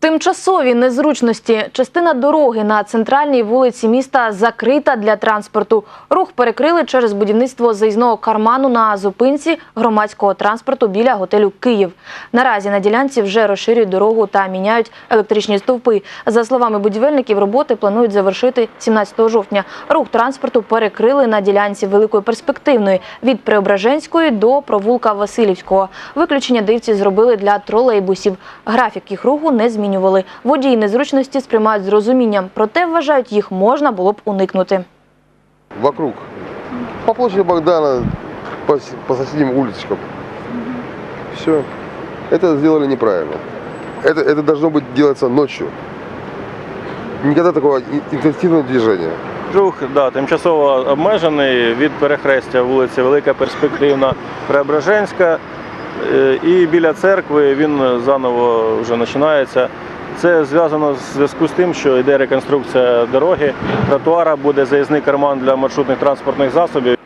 Тимчасові незручності. Частина дороги на центральній вулиці міста закрита для транспорту. Рух перекрили через будівництво заїзного карману на зупинці громадського транспорту біля готелю Київ. Наразі на ділянці вже розширюють дорогу та міняють електричні стовпи. За словами будівельників, роботи планують завершити 17 жовтня. Рух транспорту перекрили на ділянці великої перспективної від Преображенської до провулка Васильівського. Виключення дивці зробили для тролейбусів. Графік їх руху не змінювали. Водії незручності сприймають з розумінням, проте вважають, їх можна було б уникнути. вокруг. По площади Богдана, по, с- по соседним улицам. Все. Это сделали неправильно. Это, это должно быть делаться ночью. Никогда такого и- интенсивного движения. Рух да, тимчасово обмежений від перехрестя вулиці Велика Перспективна Преображенська. Е, І біля церкви він заново вже починається. Це зв'язано з зв'язку з тим, що йде реконструкція дороги. Тротуара буде заїзний карман для маршрутних транспортних засобів.